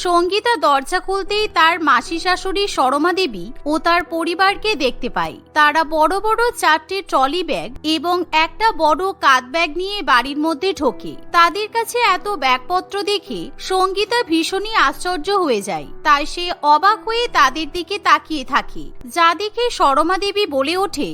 সঙ্গীতা দরজা খুলতেই তার মাসি শাশুড়ি সরমা দেবী ও তার পরিবারকে দেখতে পায়। তারা বড় বড় চারটে ট্রলি ব্যাগ এবং একটা বড় কাঁধ ব্যাগ নিয়ে বাড়ির মধ্যে ঢোকে। তাদের কাছে এত ব্যাগপত্র দেখে সঙ্গীতা ভীষণই আশ্চর্য হয়ে যায়। তাই সে অবাক হয়ে তাদের দিকে তাকিয়ে থাকে। যা দেখে সরমা দেবী বলে ওঠে,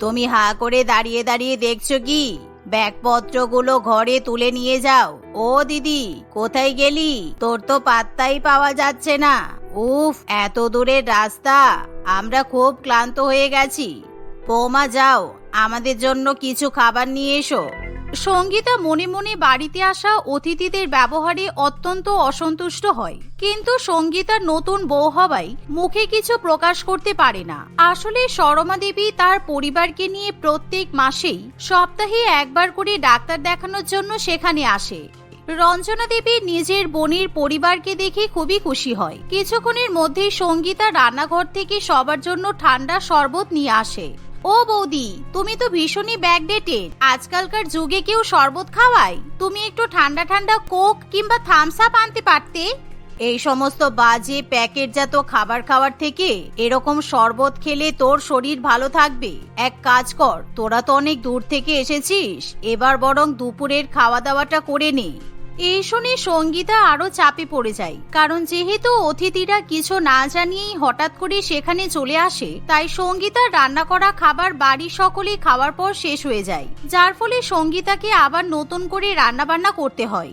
তুমি হা করে দাঁড়িয়ে দাঁড়িয়ে দেখছ কি? ব্যাগপত্রগুলো ঘরে তুলে নিয়ে যাও। ও দিদি, কোথায় গেলি? তোর তো পাত্তাই পাওয়া যাচ্ছে না। উফ, এত দূরের রাস্তা। আমরা খুব ক্লান্ত হয়ে গেছি। বৌমা, যাও। আমাদের জন্য কিছু খাবার নিয়ে এসো। সঙ্গীতা মনে মনে বাড়িতে আসা অতিথিদের ব্যবহারে অত্যন্ত অসন্তুষ্ট হয়। কিন্তু সঙ্গীতার নতুন বউ হওয়ায় মুখে কিছু প্রকাশ করতে পারে না। আসলে সরমা দেবী তার পরিবারকে নিয়ে প্রত্যেক মাসেই সপ্তাহে একবার করে ডাক্তার দেখানোর জন্য সেখানে আসে। রঞ্জনা দেবী নিজের বোনের পরিবারকে দেখে খুবই খুশি হয়। কিছুক্ষণের মধ্যেই সঙ্গীতা রান্নাঘর থেকে সবার জন্য ঠান্ডা শরবত নিয়ে আসে। ও বৌদি, তুমি তো ভীষণই ব্যাকডেটেড আজকালকার যুগে কেউ শরবত খাওয়ায়? তুমি একটু ঠান্ডা ঠান্ডা কোক কিংবা থামস আপ আনতে পারতে? এই সমস্ত বাজে, প্যাকেটজাত খাবার খাওয়ার থেকে এরকম শরবত খেলে তোর শরীর ভালো থাকবে। এক কাজ কর, তোরা তো অনেক দূর থেকে এসেছিস। এবার বরং দুপুরের খাওয়া দাওয়াটা করে নে। এই শুনে সঙ্গীতা আরও চাপে পড়ে যায়। কারণ যেহেতু অতিথিরা কিছু না জানিয়েই হঠাৎ করে সেখানে চলে আসে, তাই সঙ্গীতার রান্না করা খাবার বাড়ির সকলে খাওয়ার পর শেষ হয়ে যায়। যার ফলে সঙ্গীতাকে আবার নতুন করে রান্না বান্না করতে হয়।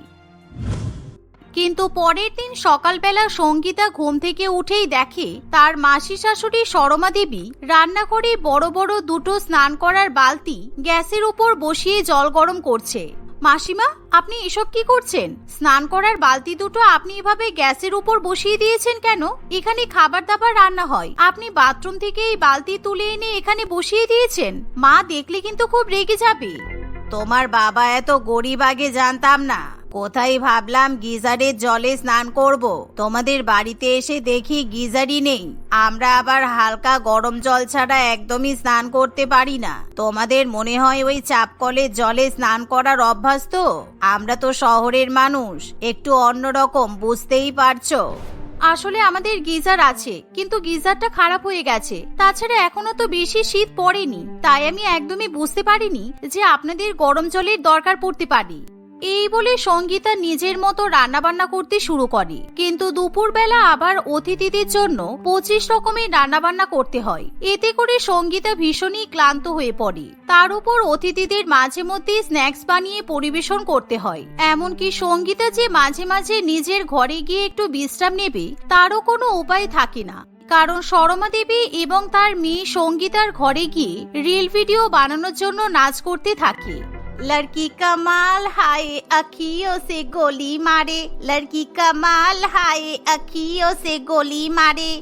কিন্তু পরের দিন সকালবেলা সঙ্গীতা ঘুম থেকে উঠেই দেখে, তার মাসি শাশুড়ি সরমা দেবী রান্নাঘরে বড় বড় দুটো স্নান করার বালতি গ্যাসের উপর বসিয়ে জল গরম করছে। মাসিমা, আপনি এসব কি করছেন? স্নান করার বালতি দুটো আপনি এভাবে গ্যাসের উপর বসিয়ে দিয়েছেন কেন? এখানে খাবার দাবার রান্না হয়। আপনি বাথরুম থেকে এই বালতি তুলে এনে এখানে বসিয়ে দিয়েছেন। মা দেখলে কিন্তু খুব রেগে যাবে। তোমার বাবা এত গরিব, আগে জানতাম না। কোথায় ভাবলাম গিজারের জলে স্নান করব? তোমাদের বাড়িতে এসে দেখি গিজারই নেই। আমরা আবার হালকা গরম জল ছাড়া একদমই স্নান করতে পারি না। তোমাদের মনে হয় ওই চাপ চাপকলের জলে স্নান করার অভ্যাস তো? আমরা তো শহরের মানুষ, একটু অন্যরকম, বুঝতেই পারছ? আসলে আমাদের গিজার আছে, কিন্তু গিজারটা খারাপ হয়ে গেছে। তাছাড়া এখনও তো বেশি শীত পড়েনি, তাই আমি একদমই বুঝতে পারিনি যে আপনাদের গরম জলের দরকার পড়তে পারি। এই বলে সঙ্গীতা নিজের মতো রান্নাবান্না করতে শুরু করে। কিন্তু দুপুরবেলা আবার অতিথিদের জন্য পঁচিশ রকমের রান্নাবান্না করতে হয়। এতে করে সঙ্গীতা ভীষণই ক্লান্ত হয়ে পড়ে। তার উপর অতিথিদের মাঝে মধ্যে স্ন্যাক্স বানিয়ে পরিবেশন করতে হয়। এমনকি সঙ্গীতা যে মাঝে মাঝে নিজের ঘরে গিয়ে একটু বিশ্রাম নেবে, তারও কোনো উপায় থাকে না। কারণ সরমা দেবী এবং তার মেয়ে সঙ্গীতার ঘরে গিয়ে রিল ভিডিও বানানোর জন্য নাচ করতে থাকে। लड़की कमाल हाय अखियों से गोली मारे लड़की कमाल हाय अखियों से गोली मारे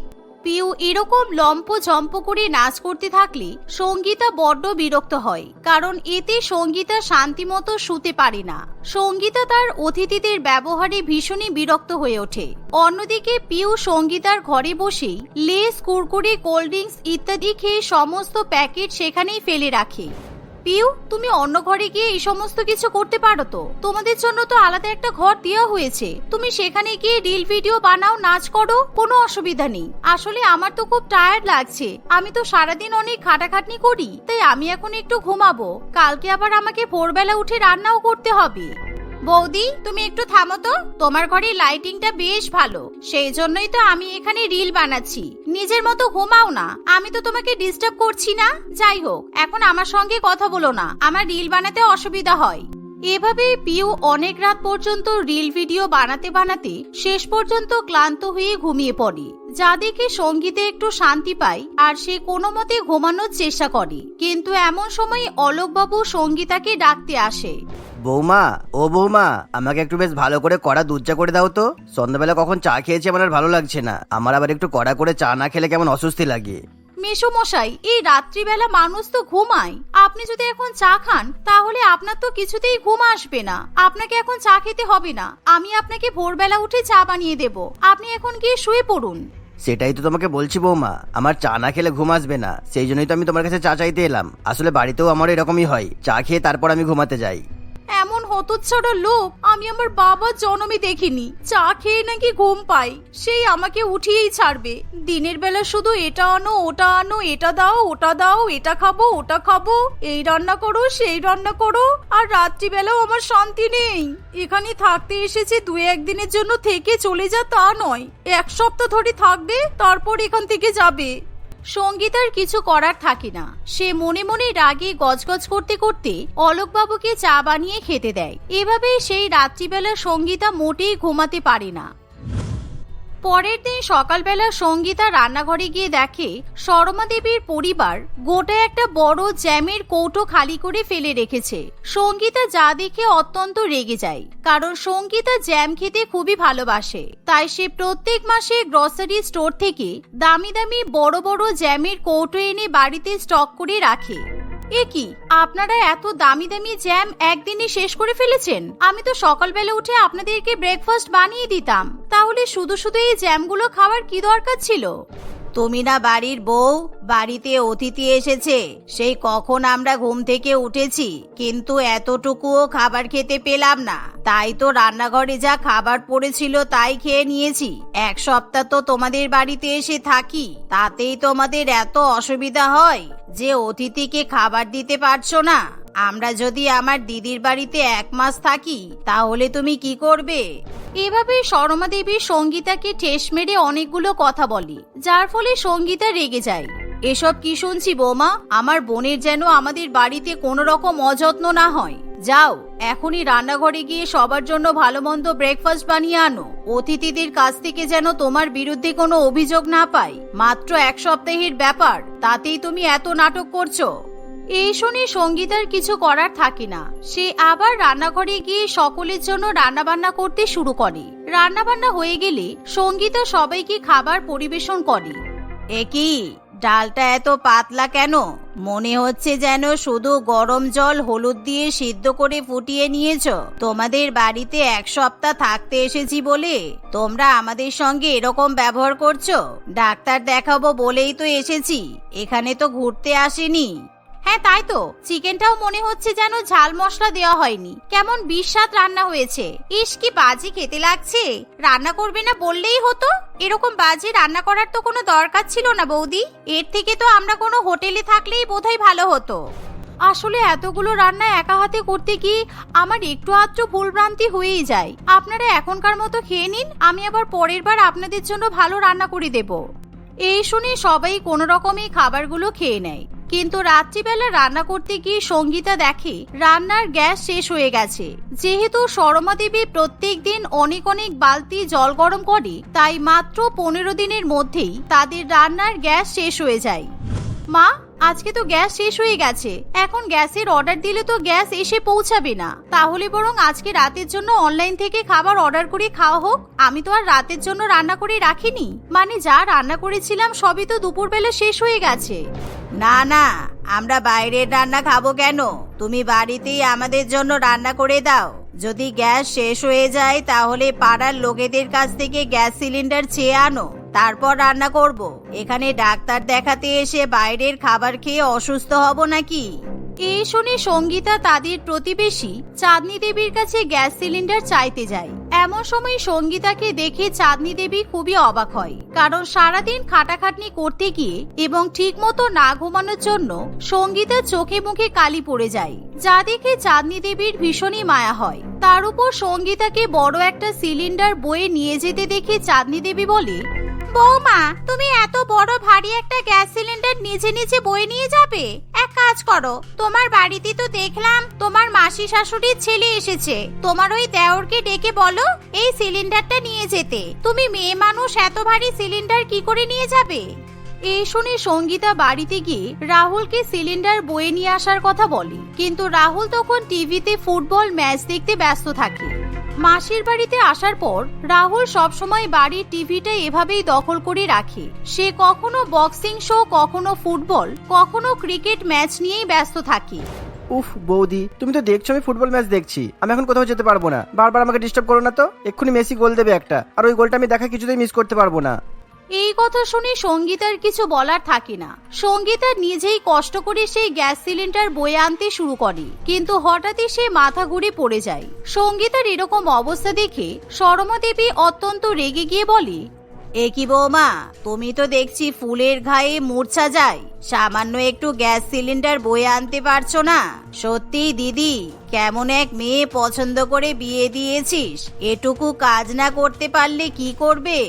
পিউ এরকম লম্প জম্প করে নাচ করতে থাকলে সঙ্গীতা বড্ড বিরক্ত হয় কারণ এতে সঙ্গীতা শান্তিমতো শুতে পারে না সঙ্গীতা তার অতিথিদের ব্যবহারে ভীষণই বিরক্ত হয়ে ওঠে অন্যদিকে পিউ সঙ্গীতার ঘরে বসেই লেস কুরকুরে কোল্ড ড্রিঙ্কস ইত্যাদি খেয়ে সমস্ত প্যাকেট সেখানেই ফেলে রাখে পিউ, তুমি অন্য ঘরে গিয়ে এই সমস্ত কিছু করতে পারো তো। তোমাদের জন্য তো আলাদা একটা ঘর দেওয়া হয়েছে। তুমি সেখানে গিয়ে রিল ভিডিও বানাও, নাচ করো, কোনো অসুবিধা নেই। আসলে আমার তো খুব টায়ার্ড লাগছে। আমি তো সারাদিন অনেক খাটাখাটনি করি, তাই আমি এখন একটু ঘুমাবো। কালকে আবার আমাকে ভোরবেলা উঠে রান্নাও করতে হবে। বৌদি, তুমি একটু থামো তো। তোমার ঘরে লাইটিংটা বেশ ভালো। সেই জন্যই তো আমি এখানে রিল বানাচ্ছি। নিজের মতো ঘুমাও না। আমি তো তোমাকে ডিস্টার্ব করছি না। যাই হোক, এখন আমার সঙ্গে কথা বলো না। আমার রিল বানাতে অসুবিধা হয়। এভাবে পিউ অনেক রাত পর্যন্ত রিল ভিডিও বানাতে বানাতে শেষ পর্যন্ত ক্লান্ত হয়ে ঘুমিয়ে পড়ে। যা দেখে সঙ্গীতে একটু শান্তি পায় আর সে কোনো মতে ঘুমানোর চেষ্টা করে। কিন্তু এমন সময় অলোকবাবু সঙ্গীতাকে ডাকতে আসে। বৌমা ও বৌমা আমাকে একটু বেশ ভালো করে কড়া দুধ চা করে দাও তো। সন্ধ্যাবেলা কখন চা খেয়েছি আমার আর ভালো লাগছে না। আমার আবার একটু কড়া করে চা না খেলে কেমন অস্বস্তি লাগে। মেশো মশাই এই রাত্রিবেলা মানুষ তো ঘুমায়। আপনি যদি এখন চা খান তাহলে আপনার তো কিছুতেই ঘুম আসবে না। আপনাকে এখন চা খেতে হবে না। আমি আপনাকে ভোরবেলা উঠে চা বানিয়ে দেব। আপনি এখন গিয়ে শুয়ে পড়ুন। সেটাই তো তোমাকে বলছি বৌমা আমার চা না খেলে ঘুম আসবে না। সেই জন্যই তো আমি তোমার কাছে চা চাইতে এলাম। আসলে বাড়িতেও আমার এরকমই হয়। চা খেয়ে তারপর আমি ঘুমাতে যাই। এমন হতচ্ছাড়া লোক আমি আমার বাবার জন্মে দেখিনি। চা খেয়ে নাকি ঘুম পাই। সেই আমাকে উঠিয়েই ছাড়বে। দিনের বেলা শুধু এটা আনো, ওটা আনো, এটা দাও, ওটা দাও, এটা খাব, ওটা খাব। এই রান্না করো, সেই রান্না করো। আর রাত্রিবেলাও আমার শান্তি নেই। এখানে থাকতে এসেছে দু একদিনের জন্য থেকে চলে যা তা নয়। এক সপ্তাহ ধরে থাকবে, তারপর এখান থেকে যাবে। সঙ্গীতার কিছু করার থাকে না। সে মনে মনে রাগে গজগজ করতে করতে অলোকবাবুকে চা বানিয়ে খেতে দেয়। এভাবেই সেই রাত্রিবেলা সঙ্গীতা মোটেই ঘুমাতে পারে না। পরের দিন সকালবেলা সঙ্গীতা রান্নাঘরে গিয়ে দেখে শর্মা দেবীর পরিবার গোটা একটা বড় জ্যামের কৌটো খালি করে ফেলে রেখেছে। সঙ্গীতা যা দেখে অত্যন্ত রেগে যায়, কারণ সঙ্গীতা জ্যাম খেতে খুবই ভালোবাসে। তাই সে প্রত্যেক মাসে গ্রসারি স্টোর থেকে দামি দামি বড় বড় জ্যামের কৌটো এনে বাড়িতে স্টক করে রাখে। এ কি? আপনারা এত দামি দামি জ্যাম একদিনে শেষ করে ফেলেছেন। আমি তো সকালবেলা উঠে আপনাদেরকে ব্রেকফাস্ট বানিয়ে দিতাম। তাহলে শুধু শুধু এই জ্যামগুলো খাওয়ার কি দরকার ছিল? তুমি না বাড়ির বউ বাড়িতে অতিথি এসেছে। সেই কখন আমরা ঘুম থেকে উঠেছি, কিন্তু এতটুকুও খাবার খেতে পেলাম না। তাই তো রান্নাঘরে যা খাবার পড়েছিল তাই খেয়ে নিয়েছি। এক সপ্তাহ তো তোমাদের বাড়িতে এসে থাকি, তাতেই তোমাদের এত অসুবিধা হয় যে অতিথিকে খাবার দিতে পারছ না। আমরা যদি আমার দিদির বাড়িতে এক মাস থাকি তাহলে তুমি কি করবে? এভাবে শর্মা দেবী সঙ্গীতাকে ঠেস মেরে অনেকগুলো কথা বলে যার ফলে সঙ্গীতা রেগে যায়। এসব কি শুনছি বৌমা? আমার বোনের যেন আমাদের বাড়িতে কোনো রকম অযত্ন না হয়। যাও এখনই রান্নাঘরে গিয়ে সবার জন্য ভালো মন্দ ব্রেকফাস্ট বানিয়ে আনো। অতিথিদের কাছ থেকে যেন তোমার বিরুদ্ধে কোনো অভিযোগ না পাই। মাত্র এক সপ্তাহের ব্যাপার তাতেই তুমি এত নাটক করছ। এই শুনে সঙ্গীতার কিছু করার থাকে না। সে আবার রান্নাঘরে গিয়ে সকলের জন্য রান্নাবান্না করতে শুরু করে। রান্নাবান্না হয়ে গেলে সঙ্গীতা সবাইকে খাবার পরিবেশন করে। একই ডালটা এত পাতলা কেন? মনে হচ্ছে যেন শুধু গরম জল হলুদ দিয়ে সিদ্ধ করে ফুটিয়ে নিয়েছো। তোমাদের বাড়িতে এক সপ্তাহ থাকতে এসেছি বলে। তোমরা আমাদের সঙ্গে এরকম ব্যবহার করছ? ডাক্তার দেখাবো বলেই তো এসেছি। এখানে তো ঘুরতে আসেনি। হ্যাঁ তাই তো। চিকেনটাও মনে হচ্ছে যেন ঝাল মশলা দেওয়া হয়নি। কেমন বিস্বাদ রান্না হয়েছে। ইস, কি বাজি খেতে লাগছে। রান্না করবে না বললেই হতো। এরকম বাজি রান্না করার তো কোনো দরকার ছিল না বৌদি। এর থেকে তো আমরা কোনো হোটেলে থাকলেই বোধহয় ভালো হতো। আসলে এতগুলো রান্না একা হাতে করতে গিয়ে আমার একটু আধটু ভুলভ্রান্তি হয়েই যায়। আপনারা এখনকার মতো খেয়ে নিন, আমি আবার পরের বার আপনাদের জন্য ভালো রান্না করে দেব। এই শুনে সবাই কোনো রকমে খাবারগুলো খেয়ে নেয়। কিন্তু রাত্রিবেলা রান্না করতে গিয়ে সঙ্গীতা দেখে রান্নার গ্যাস শেষ হয়ে গেছে। যেহেতু সরমা দেবী প্রত্যেক দিন অনেক অনেক বালতি জল গরম করে, তাই মাত্র পনেরো দিনের মধ্যেই তাদের রান্নার গ্যাস শেষ হয়ে যায়। মা আজকে তো গ্যাস শেষ হয়ে গেছে। এখন গ্যাসের অর্ডার দিলে তো গ্যাস এসে পৌঁছাবে না। তাহলে বরং আজকে রাতের জন্য অনলাইন থেকে খাবার অর্ডার করে খাওয়া হোক। আমি তো আর রাতের জন্য রান্না করে রাখিনি। মানে যা রান্না করেছিলাম সবই তো দুপুরবেলা শেষ হয়ে গেছে। না না, আমরা বাইরের রান্না খাব কেন? তুমি বাড়িতেই আমাদের জন্য রান্না করে দাও। যদি গ্যাস শেষ হয়ে যায় তাহলে পাড়ার লোকেদের কাছ থেকে গ্যাস সিলিন্ডার চেয়ে আনো। তারপর রান্না করব। এখানে ডাক্তার দেখাতে এসে বাইরের খাবার খেয়ে অসুস্থ হব নাকি? এই শুনে সঙ্গীতা তাদের প্রতিবেশী চাঁদনি দেবীর কাছে গ্যাস সিলিন্ডার চাইতে যায়। এমন সময় সঙ্গীতাকে দেখে চাঁদনি দেবী খুবই অবাক হয়, কারণ সারাদিন খাটাখাটনি করতে গিয়ে এবং ঠিকমতো না ঘুমানোর জন্য সঙ্গীতা চোখে মুখে কালি পড়ে যায়। যা দেখে চাঁদনি দেবীর ভীষণই মায়া হয়। তার উপর সঙ্গীতাকে বড় একটা সিলিন্ডার বয়ে নিয়ে যেতে দেখে চাঁদনি দেবী বলে বৌমা, তুমি এত বড় ভারী একটা গ্যাস সিলিন্ডার নিজে নিজে বয়ে নিয়ে যাবে? এক কাজ করো, তোমার বাড়িতে তো দেখলাম তোমার মাসি শাশুড়ির ছেলে এসেছে। তোমার ওই দেওরকে ডেকে বলো এই সিলিন্ডারটা নিয়ে যেতে। তুমি মেয়ে মানুষ এত ভারী সিলিন্ডার কি করে নিয়ে যাবে? এই শুনে সঙ্গীতা বাড়িতে গিয়ে রাহুলকে সিলিন্ডার বয়ে নিয়ে আসার কথা বলে। কিন্তু রাহুল তখন টিভিতে ফুটবল ম্যাচ দেখতে ব্যস্ত থাকে। মাসির বাড়িতে আসার পর রাহুল সবসময় বাড়ির টিভিটা এভাবেই দখল করে রাখে। সে কখনো বক্সিং শো, কখনো ফুটবল, কখনো ক্রিকেট ম্যাচ নিয়েই ব্যস্ত থাকে। উফ, বৌদি, তুমি তো দেখছ, আমি ফুটবল ম্যাচ দেখছি। আমি এখন কোথাও যেতে পারব না। বারবার আমাকে ডিস্টার্ব করো না তো। এক্ষুনি মেসি গোল দেবে একটা। আর ওই গোলটা আমি দেখা কিছুতেই মিস করতে পারব না। এই কথা শুনে সঙ্গীতার কিছু বলার থাকে না। সঙ্গীতা নিজেই কষ্ট করে সেই গ্যাস সিলিন্ডার বয়ে আনতে শুরু করে, কিন্তু হঠাৎই সে মাথা ঘুরে পড়ে যায়। সঙ্গীতার এরকম অবস্থা দেখে সরমা অত্যন্ত রেগে গিয়ে বলে, এ কি বৌমা, তুমি তো দেখছি ফুলের ঘায়ে মূর্ছা যায়। সামান্য একটু গ্যাস সিলিন্ডার বয়ে আনতে পারছ না। সত্যি দিদি, কেমন এক মেয়ে পছন্দ করে বিয়ে দিয়েছিস। এটুকু কাজ না করতে পারলে কি করবে?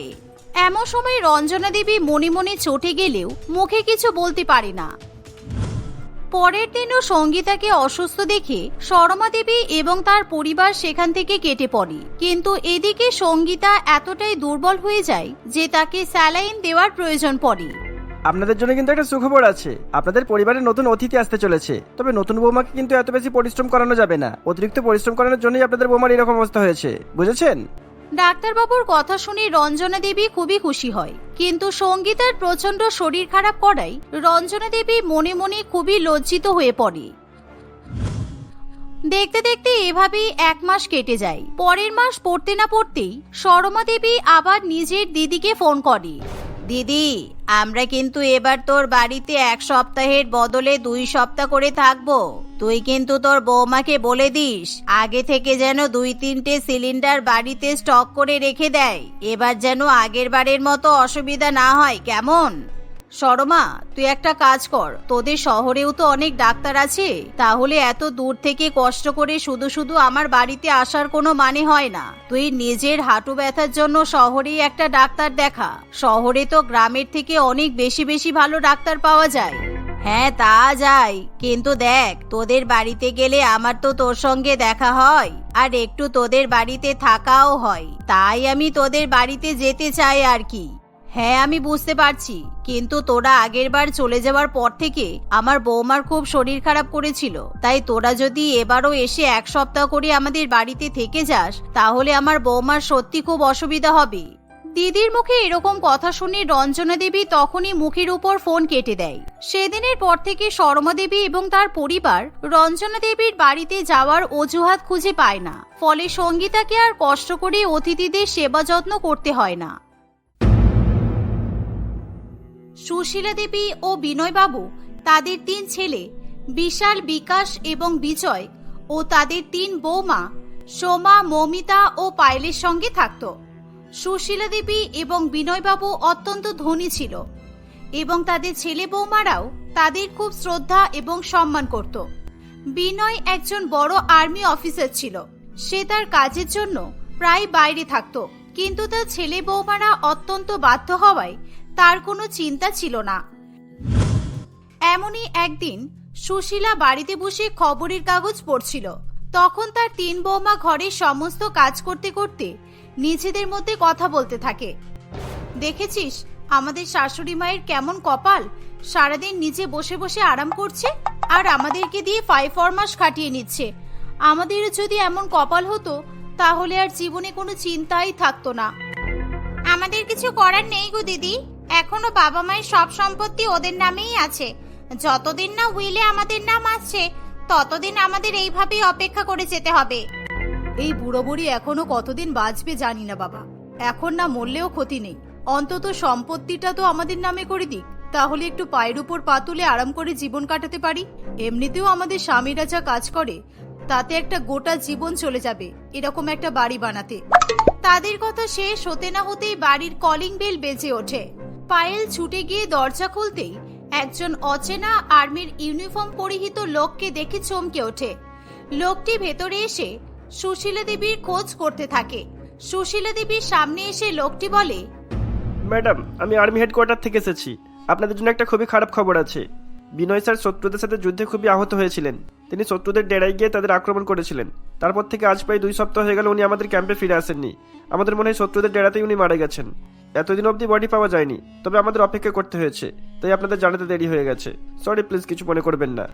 এমন সময় রঞ্জনা দেবী মনে মনে চটে গেলেও মুখে কিছু বলতে পারে না। পরের দিনও সঙ্গীতাকে অসুস্থ দেখে শর্মা দেবী এবং তার পরিবার সেখান থেকে কেটে পড়ে। কিন্তু এদিকে সঙ্গীতা এতটাই দুর্বল হয়ে যায় যে তাকে স্যালাইন দেওয়ার প্রয়োজন পড়ে। আপনাদের জন্য কিন্তু একটা সুখবর আছে। আপনাদের পরিবারের নতুন অতিথি আসতে চলেছে। তবে নতুন বৌমাকে কিন্তু এত বেশি পরিশ্রম করানো যাবে না। অতিরিক্ত পরিশ্রম করানোর জন্যই আপনাদের বৌমার এরকম অবস্থা হয়েছে। বুঝেছেন? ডাক্তারবাবুর কথা শুনে রঞ্জনা দেবী খুবই খুশি হয়। কিন্তু সঙ্গীতার প্রচণ্ড শরীর খারাপ করায় রঞ্জনা দেবী মনে মনে খুবই লজ্জিত হয়ে পড়ে। দেখতে দেখতে এভাবেই এক মাস কেটে যায়। পরের মাস পড়তে না পড়তেই সরমা দেবী আবার নিজের দিদিকে ফোন করে। দিদি, আমরা কিন্তু এবার তোর বাড়িতে এক সপ্তাহের বদলে দুই সপ্তাহ করে থাকব। তুই কিন্তু তোর বৌমাকে বলে দিস, আগে থেকে যেন দুই তিনটে সিলিন্ডার বাড়িতে স্টক করে রেখে দেয়। এবার যেন আগের বারের মতো অসুবিধা না হয়, কেমন? সরমা তুই একটা কাজ কর। তোদের শহরেও তো অনেক ডাক্তার আছে। তাহলে এত দূর থেকে কষ্ট করে শুধু শুধু আমার বাড়িতে আসার কোনো মানে হয় না। তুই নিজের হাঁটু ব্যথার জন্য শহরেই একটা ডাক্তার দেখা। শহরে তো গ্রামের থেকে অনেক বেশি বেশি ভালো ডাক্তার পাওয়া যায়। হ্যাঁ তা যায়। কিন্তু দেখ, তোদের বাড়িতে গেলে আমার তো তোর সঙ্গে দেখা হয়। আর একটু তোদের বাড়িতে থাকাও হয়। তাই আমি তোদের বাড়িতে যেতে চাই আর কি। হ্যাঁ আমি বুঝতে পারছি। কিন্তু তোরা আগের বার চলে যাওয়ার পর থেকে আমার বৌমার খুব শরীর খারাপ করেছিল। তাই তোরা যদি এবারও এসে এক সপ্তাহ করে আমাদের বাড়িতে থেকে যাস, তাহলে আমার বৌমার সত্যি খুব অসুবিধা হবে। দিদির মুখে এরকম কথা শুনে রঞ্জনা দেবী তখনই মুখের উপর ফোন কেটে দেয়। সেদিনের পর থেকে শর্মা দেবী এবং তার পরিবার রঞ্জনা দেবীর বাড়িতে যাওয়ার অজুহাত খুঁজে পায় না। ফলে সঙ্গীতাকে আর কষ্ট করে অতিথিদের সেবা যত্ন করতে হয় না। সুশীলা দেবী ও বিনয়বাবু, তাদের তিন ছেলে, বিশাল বিকাশ এবং বিজয়, ও তাদের তিন বৌমা, সোমা, মমিতা ও পায়েলের সঙ্গে থাকত। সুশীলা দেবী এবং বিনয়বাবু অত্যন্ত ধনী ছিল এবং তাদের ছেলে বৌমারাও তাদের খুব শ্রদ্ধা এবং সম্মান করত। বিনয় একজন বড় আর্মি অফিসার ছিল। সে তার কাজের জন্য প্রায় বাইরে থাকত, কিন্তু তার ছেলে বৌমারা অত্যন্ত বাধ্য হওয়ায় তার কোনো চিন্তা ছিল না। এমনই একদিন সুশীলা বাড়িতে বসে খবরের কাগজ পড়ছিল। তখন তার তিন বৌমা ঘরের সমস্ত কাজ করতে করতে নিজেদের মধ্যে কথা বলতে থাকে। দেখেছিস, আমাদের শাশুড়ি মায়ের কেমন কপাল? সারাদিন নিজে বসে বসে আরাম করছে আর আমাদেরকে দিয়ে ফাইভ ফরমাস খাটিয়ে নিচ্ছে। আমাদের যদি এমন কপাল হতো, তাহলে আর জীবনে কোনো চিন্তাই থাকতো না। আমাদের কিছু করার নেই গো দিদি। এখনও বাবা মায়ের সব সম্পত্তি ওদের নামেই আছে। যতদিন না হুইলে আমাদের নাম আসছে, ততদিন আমাদের এইভাবেই অপেক্ষা করে যেতে হবে। এই বুড়ো বুড়ি এখনও কতদিন বাঁচবে জানি না বাবা। এখন না মরলেও ক্ষতি নেই। অন্তত সম্পত্তিটা তো আমাদের নামে করে দিক। তাহলে একটু পায়ের উপর পা তুলে আরাম করে জীবন কাটাতে পারি। এমনিতেও আমাদের স্বামীরা যা কাজ করে, তাতে একটা গোটা জীবন চলে যাবে, এরকম একটা বাড়ি বানাতে। তাদের কথা শেষ হতে না হতেই বাড়ির কলিং বেল বেজে ওঠে। পায়েল ছুটে গিয়ে দরজা খুলতেই একজন অচেনা আর্মির ইউনিফর্ম পরিহিত লোককে দেখে চমকে ওঠে। লোকটি ভেতরে এসে সুশীলা দেবীর খোঁজ করতে থাকে। সুশীলা দেবীর সামনে এসে লোকটি বলে, ম্যাডাম, আমি আর্মি হেডকোয়ার্টার থেকে এসেছি। আপনাদের জন্য একটা খুবই খারাপ খবর আছে। বিনয় স্যার শত্রুদের সাথে যুদ্ধে খুবই আহত হয়েছিলেন। তিনি শত্রুদের ডেরায় গিয়ে তাদের আক্রমণ করেছিলেন। তারপর থেকে আজ প্রায় দুই সপ্তাহ হয়ে গেল উনি আমাদের ক্যাম্পে ফিরে আসেননি। আমাদের মনে হয় শত্রুদের ডেরাতেই উনি মারা গেছেন। এতদিন অবধি বডি পাওয়া যায়নি, তবে আমাদের অপেক্ষা করতে হয়েছে, তাই আপনাদের জানাতে দেরি হয়ে গেছে। সরি প্লিজ কিছু মনে করবেন না।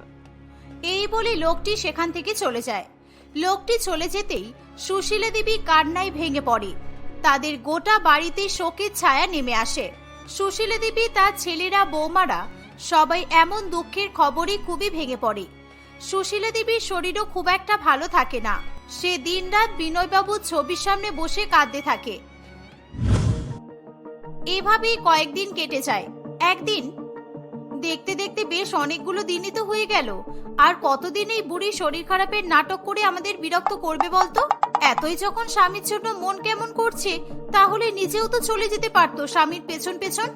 এই বলে লোকটি সেখান থেকে চলে যায়। লোকটি চলে যেতেই সুশীলা দেবী কান্নায় ভেঙে পড়ে। তাদের গোটা বাড়িতে শোকের ছায়া নেমে আসে। সুশীলা দেবী, তার ছেলেরা, বৌমারা সবাই এমন দুঃখের খবরে খুবই ভেঙে পড়ে। সুশীলা দেবীর শরীরও খুব একটা ভালো থাকে না। সে দিনরাত বিনয়বাবুর ছবির সামনে বসে কাঁদতে থাকে। এভাবেই কয়েকদিন কেটে যায়। একদিন, দেখতে দেখতে বেশ অনেকগুলো দিনই তো হয়ে গেল। আর কতদিন এই বুড়ি শরীর খারাপের নাটক করে আমাদের বিরক্ত করবে বলতো? এতই যখন স্বামীর জন্য মন কেমন করছে, তাহলে নিজেও তো চলে যেতে পারতো স্বামীর পেছন পেছন।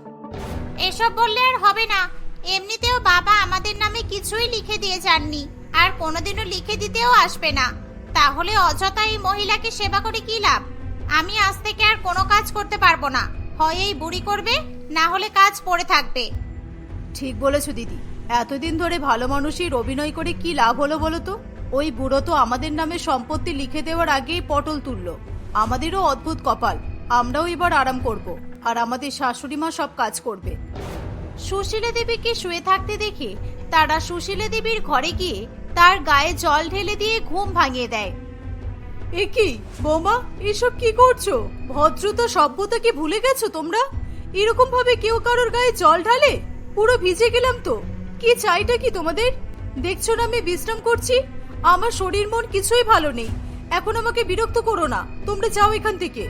এসব বললে আর হবে না। এমনিতেও বাবা আমাদের নামে কিছুই লিখে দিয়ে যাননি। আর কোনোদিনও লিখে দিতেও আসবে না। তাহলে অযথা এই মহিলাকে সেবা করে কি লাভ? আমি আজ থেকে আর কোনো কাজ করতে পারব না। হয় এই বুড়ি করবে না হলে কাজ পড়ে থাকবে। ঠিক বলেছ দিদি। এতদিন ধরে ভালো মানুষের অভিনয় করে কি লাভ হলো বলো তো? ওই বুড়ো তো আমাদের নামে সম্পত্তি লিখে দেওয়ার আগেই পটল তুললো। আমাদেরও অদ্ভুত কপাল। আমরাও এবার আরাম করব আর আমাদের শাশুড়ি মা সব কাজ করবে। সুশীলা দেবীকে শুয়ে থাকতে দেখে তারা সুশীলা দেবীর ঘরে গিয়ে তার গায়ে জল ঢেলে দিয়ে ঘুম ভাঙিয়ে দেয়। এ কি? বৌমা, এসব কি করছ? ভদ্রতা, সভ্যতা কি ভুলে গেছো তোমরা? এরকম ভাবে কেউ কারোর গায়ে জল ঢালে? পুরো ভিজে গেলাম তো। কি চাইটা কি তোমাদের? দেখছ না আমি বিশ্রাম করছি? আমার শরীর মন কিছুই ভালো নেই। এখন আমাকে বিরক্ত করো না। তোমরা যাও এখান থেকে।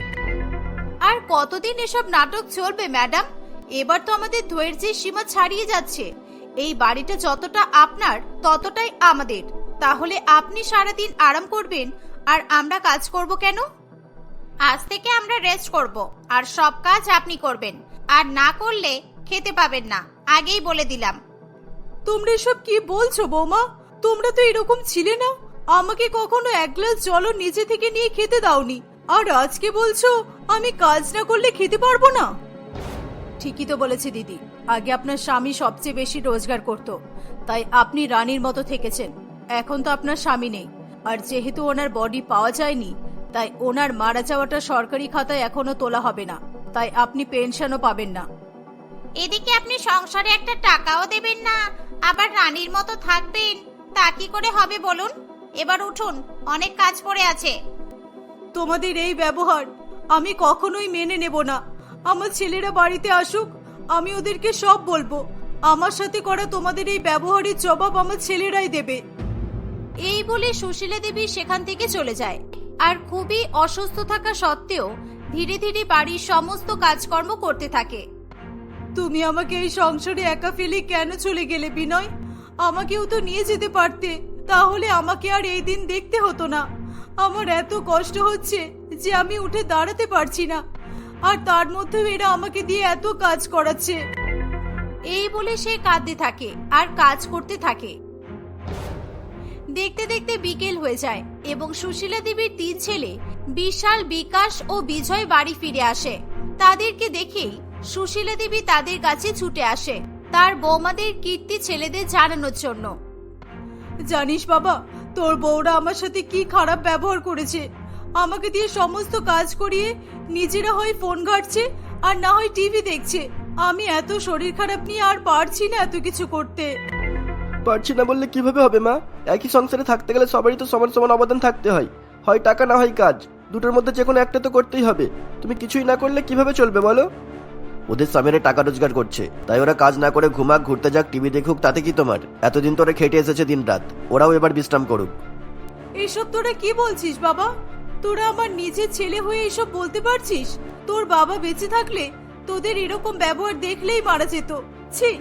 আর কতদিন এসব নাটক চলবে, ম্যাডাম? এবার তো আমাদের ধৈর্যের সীমা ছাড়িয়ে যাচ্ছে। এই বাড়িটা যতটা আপনার, ততটাই আমাদের। তাহলে আপনি সারাদিন আরাম করবেন আর আমরা কাজ করব কেন? আজ থেকে আমরা রেস্ট করব, আর সব কাজ আপনি করবেন। আর না করলে খেতে পাবেন না, আগেই বলে দিলাম। তোমরা এসব কি বলছো বৌমা? তোমরা তো এরকম ছিলে না? আমাকে কখনো এক গ্লাস জলও নিজে থেকে নিয়ে খেতে দাওনি। আর আজকে বলছো, আমি কাজ না করলে খেতে পারব না? ঠিকই তো বলেছে দিদি। আগে আপনার স্বামী সবচেয়ে বেশি রোজগার করত। তাই আপনি রানীর মতো থেকেছেন। এখন তো আপনার স্বামী নেই। আর যেহেতু ওনার বডি পাওয়া যায়নি তাই ওনার মারা যাওয়াটা সরকারি খাতায় এখনও তোলা হবে না। তাই আপনি পেনশনও পাবেন না। এদিকে আপনি সংসারে একটা টাকাও দেবেন না আবার রানীর মতো থাকবেন তা কি করে হবে বলুন? এবার উঠুন অনেক কাজ পড়ে আছে। তোমাদের এই ব্যবহার আমি কখনোই মেনে নেব না। আমার ছেলেরা বাড়িতে আসুক আমি ওদেরকে সব বলব। আমার সাথে করা তোমাদের এই ব্যবহারের জবাব আমার ছেলেরাই দেবে। এই বলে সুশীলা দেবী সেখান থেকে চলে যায়। আর খুবই অসুস্থ থাকা সত্ত্বেও ধীরে ধীরে বাড়ির সমস্ত কাজকর্ম করতে থাকে। তুমি আমাকে এই সংসারে একা ফেলে কেন চলে গেলে বিনয়? আমাকেও তো নিয়ে যেতে পারতে। তাহলে আমাকে আর এই দিন দেখতে হতো না। আমার এত কষ্ট হচ্ছে যে আমি উঠে দাঁড়াতে পারছি না। আর তার মধ্যেও এরা আমাকে দিয়ে এত কাজ করাচ্ছে। এই বলে সে কাঁদতে থাকে আর কাজ করতে থাকে। দেখতে দেখতে বিকেল হয়ে যায় এবং সুশীলা দেবীর তিন ছেলে, বিশাল, বিকাশ ও বিজয় বাড়ি ফিরে আসে। তাদেরকে দেখেই সুশীলা দেবী তাদের কাছে ছুটে আসে। তার বৌমাদের কীর্তি ছেলেদের জানানোর জন্য। জানিস বাবা, তোর বউরা আমার সাথে কি খারাপ ব্যবহার করেছে। আমাকে দিয়ে সমস্ত কাজ করিয়ে নিজেরা হয় ফোন ঘাটছে আর না হয় টিভি দেখছে। আমি এত শরীর খারাপ নিয়ে আর পারছি না এত কিছু করতে। পারছি না বললে কীভাবে হবে, মা? একই সংসারে থাকতে গেলে সবারই তো সমান সমান অবদান থাকতে হয়। হয় টাকা না হয় কাজ। দুটোর মধ্যে যে কোনো একটা তো করতেই হবে। তুমি কিছুই না করলে কীভাবে চলবে, বলো? ওদের স্বামীরা টাকা রোজগার করছে। তাই ওরা কাজ না করে ঘুমাক, ঘুরতে যাক, টিভি দেখুক, তাতে কি তোমার? এতদিন তোরা খেটে এসেছে দিন রাত ওরাও এবার বিশ্রাম করুক। এসব তোরা কি বলছিস, বাবা? তোরা আমার নিজের ছেলে হয়ে এসব বলতে পারছিস? তোর বাবা বেঁচে থাকলে তোদের এরকম ব্যবহার দেখলেই মারা যেত। ছি!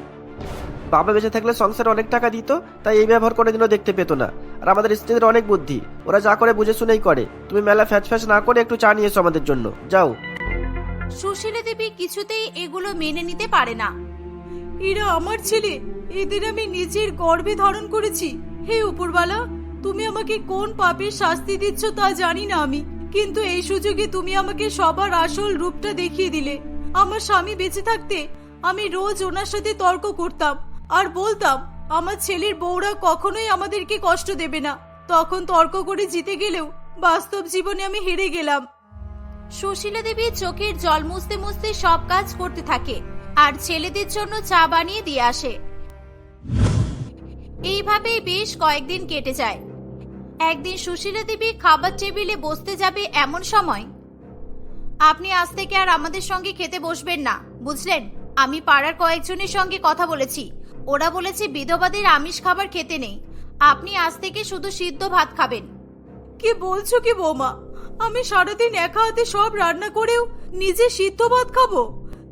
বাবা বেঁচে থাকলে সংসারে অনেক টাকা দিত তাই এই ব্যবহার কোনোদিনও দেখতে পেত না। আর আমাদের স্ত্রীদের অনেক বুদ্ধি। ওরা যা করে বুঝে শুনেই করে। তুমি মেলা ফ্যাচ ফ্যাচ না করে একটু চা নিয়ে এসো আমাদের জন্য। যাও। সুশীলা দেবী কিছুতেই এগুলো মেনে নিতে পারে না। এরা আমার ছেলে। এদের আমি নিজের গর্বে ধারণ করেছি। হে উপরওয়ালা তুমি আমাকে কোন পাপের শাস্তি দিচ্ছ তা জানি না আমি। কিন্তু এই সুযোগে তুমি আমাকে সবার আসল রূপটা দেখিয়ে দিলে। আমার স্বামী বেঁচে থাকতে আমি রোজ ওনার সাথে তর্ক করতাম। আর বলতাম, আমার ছেলের বউরা কখনোই আমাদেরকে কষ্ট দেবে না। তখন তর্ক করে জিতে গেলেও বাস্তব জীবনে আমি হেরে গেলাম। সুশীলা দেবী চোখের জল মুছতে মুছতে সব কাজ করতে থাকে আর ছেলেদের জন্য চা বানিয়ে দিয়ে আসে। এইভাবেই বেশ কয়েকদিন কেটে যায়। একদিন সুশীলা দেবী খাবার টেবিলে বসতে যাবে এমন সময়। আপনি আজ থেকে আর আমাদের সঙ্গে খেতে বসবেন না, বুঝলেন? আমি পাড়ার কয়েকজনের সঙ্গে কথা বলেছি। ওরা বলেছে বিধবাদের আমিষ খাবার খেতে নেই। আপনি আজ থেকে শুধু সিদ্ধ ভাত খাবেন। কি বলছো কি বৌমা? আমি সারাদিন একা হাতে সব রান্না করেও নিজে সিদ্ধ ভাত খাব?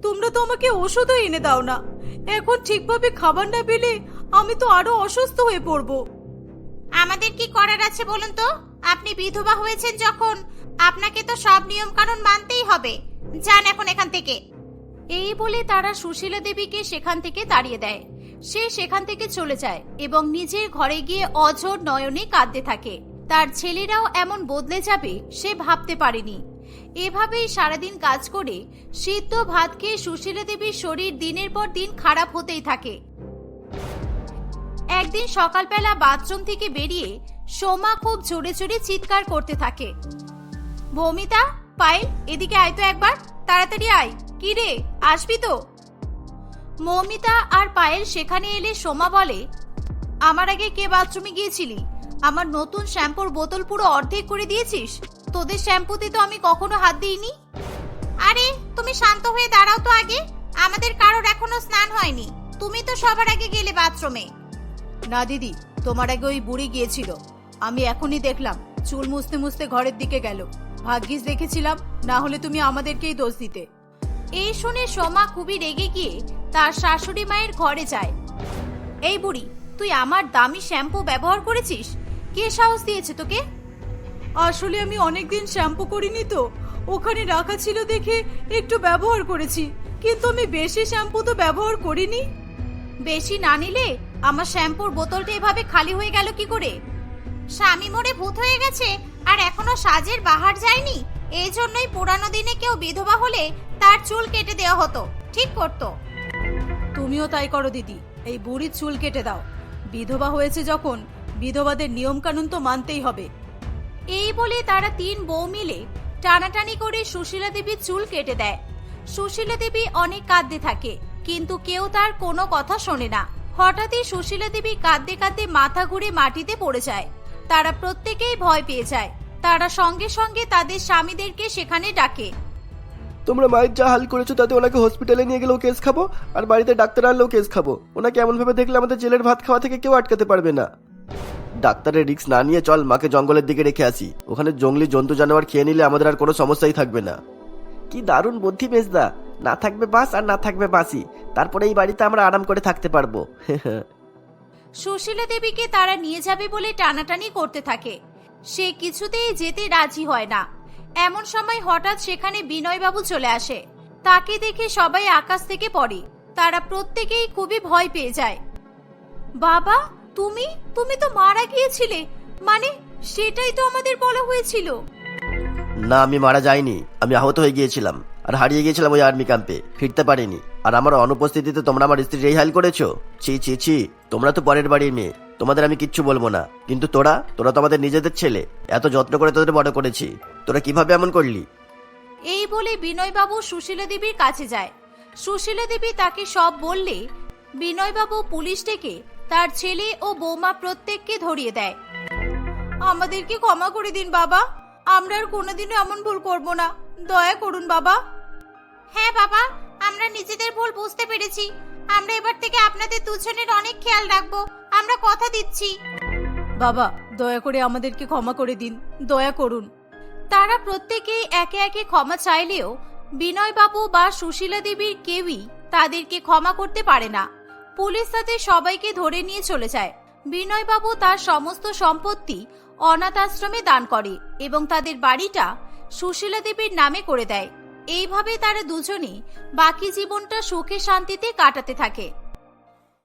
তোমরা তো আমাকে ওষুধও এনে দাও না। এখন ঠিকভাবে খাবার না পেলে আমি তো আরও অসুস্থ হয়ে পড়ব। আমাদের কি করার আছে বলুন তো? আপনি বিধবা হয়েছেন যখন আপনাকে তো সব নিয়ম কানুন মানতেই হবে। যান এখন এখান থেকে। এই বলে তারা সুশীলা দেবীকে সেখান থেকে তাড়িয়ে দেয়। সে সেখান থেকে চলে যায় এবং নিজের ঘরে গিয়ে অঝোর নয়নে কাঁদতে থাকে। তার ছেলেরাও এমন বদলে যাবে সে ভাবতে পারেনি। এভাবেই সারাদিন কাজ করে সিদ্ধ ভাত খেয়ে সুশীলা দেবীর শরীর দিনের পর দিন খারাপ হতেই থাকে। একদিন সকালবেলা বাথরুম থেকে বেরিয়ে সোমা খুব জোরে জোরে চিৎকার করতে থাকে। ভৌমিতা, পায়েল, এদিকে আয় তো একবার, তাড়াতাড়ি আয়। কি রে, আসবি তো? মৌমিতা আর পায়েল সেখানে এলে সোমা বলে, আমার আগে কে বাথরুমে গিয়েছিলি? আমার নতুন শ্যাম্পুর বোতল পুরো অর্ধেক করে দিয়েছিস। তোদের শ্যাম্পুতে তো আমি কখনো হাত দিইনি? আরে, তুমি শান্ত হয়ে দাঁড়াও তো আগে। আমাদের কারোর এখনও স্নান হয়নি। তুমি তো সবার আগে গেলে বাথরুমে। না দিদি, তোমার আগে ওই বুড়ি গিয়েছিল। আমি এখনই দেখলাম, চুল মুছতে মুছতে ঘরের দিকে গেল। ভাগ্যিস দেখেছিলাম, না হলে তুমি আমাদেরকেই দোষ দিতে। এই শুনে সোমা খুবই রেগে গিয়ে তার শাশুড়ি মায়ের ঘরে যায়। এই বুড়ি তুই আমার দামি শ্যাম্পু ব্যবহার করেছিস? কে সাহস দিয়েছে তোকে? আসলে আমি অনেকদিন শ্যাম্পু করিনি তো। ওখানে রাখা ছিল দেখে একটু ব্যবহার করেছি। কিন্তু আমি বেশি শ্যাম্পু তো ব্যবহার করিনি। বেশি না নিলে আমার শ্যাম্পুর বোতলটা এভাবে খালি হয়ে গেল কি করে? স্বামী মরে ভূত হয়ে গেছে আর এখনও সাজের বাহার যায়নি। এই জন্যই পুরানো দিনে কেউ বিধবা হলে তার চুল কেটে দেওয়া হতো। ঠিক করতো। তুমিও তাই করো, দিদি। এই বুড়ির চুল কেটে দাও। বিধবা হয়েছে যখন, বিধবাদের নিয়ম কানুন তো মানতেই হবে। এই বলে তারা তিন বউ মিলে টানাটানি করে সুশীলা দেবীর চুল কেটে দেয়। সুশীলা দেবী অনেক কাঁদতে থাকে, কিন্তু কেউ তার কোনো কথা শোনে না। হঠাৎই সুশীলা দেবী কাঁদতে কাঁদতে মাথা ঘুরে মাটিতে পড়ে যায়। তারা প্রত্যেকেই ভয় পেয়ে যায়। তারা সঙ্গে সঙ্গে তাদের স্বামীদেরকে সেখানে ডাকে। তোমরা মায়ের যা হাল করেছ তাতে ওনাকে হসপিটালে নিয়ে গেলেও কেস খাব, আর বাড়িতে ডাক্তার আনলেও কেস খাব। ওনাকে এমন ভাবে দেখলে আমাদের জেলের ভাত খাওয়া থেকে কেউ আটকাতে পারবে না। ডাক্তারের রিস্ক না নিয়ে চল মাকে জঙ্গলের দিকে রেখে আসি। ওখানে জঙ্গলি জন্তু জানোয়ার খেয়ে নিলে আমাদের আর কোনো সমস্যাই থাকবে না। কি দারুণ বুদ্ধি মেজদা। না থাকবে বাস আর না থাকবে বাসি তারপরে এই বাড়িতে আমরা আরাম করে থাকতে পারব। সুশীলা দেবীকে তারা নিয়ে যাবে বলে টানাটানি করতে থাকে। সে কিছুতেই যেতে রাজি হয় না। এমন সময় হঠাৎ সেখানে বিনয়বাবু চলে আসে। তাকে দেখে সবাই আকাশ থেকে পড়ে। তারা প্রত্যেকেই খুবই ভয় পেয়ে যায়। বাবা, তুমি? তুমি তো মারা গিয়েছিলে। মানে সেটাই তো আমাদের বলা হয়েছিল। না, আমি মারা যাইনি। আমি আহত হয়ে গিয়েছিলাম। আর হারিয়ে গিয়েছিলাম ওই আর্মি ক্যাম্পে। ফিরতে পারিনি। আর আমার অনুপস্থিতিতে তোমরা আমার স্ত্রীর এই হাল করেছ? ছি ছি ছি। তোমরা তো পরের বাড়ির মেয়ে। তোমাদের আমি কিচ্ছু বলব না। কিন্তু তোরা? তোরা তো আমাদের নিজেদের ছেলে। এত যত্ন করে তোদের বড় করেছি। তোরা কীভাবে এমন করলি? এই বলে বিনয়বাবু সুশীলা দেবীর কাছে যায়। সুশীলা দেবী তাকে সব বললে বিনয়বাবু পুলিশ ডেকে তার ছেলে ও বৌমা প্রত্যেককে ধরিয়ে দেয়। আমাদেরকে ক্ষমা করে দিন বাবা। আমরা আর কোনোদিনও এমন ভুল করব না। দয়া করুন বাবা। হ্যাঁ বাবা আমরা নিজেদের ভুল বুঝতে পেরেছি। আমরা এবার থেকে আপনাদের দুজনের অনেক খেয়াল রাখব। আমরা কথা দিচ্ছি। বাবা দয়া করে আমাদেরকে ক্ষমা করে দিন। দয়া করুন। তারা প্রত্যেকেই একে একে ক্ষমা চাইলেও বিনয়বাবু বা সুশীলা দেবীর কেউই তাদেরকে ক্ষমা করতে পারে না। পুলিশ তাদের সবাইকে ধরে নিয়ে চলে যায়। বিনয়বাবু তার সমস্ত সম্পত্তি অনাথ আশ্রমে দান করে এবং তাদের বাড়িটা সুশীলা দেবীর নামে করে দেয়। এইভাবে তারা দুজনেই বাকি জীবনটা সুখে শান্তিতে কাটাতে থাকে।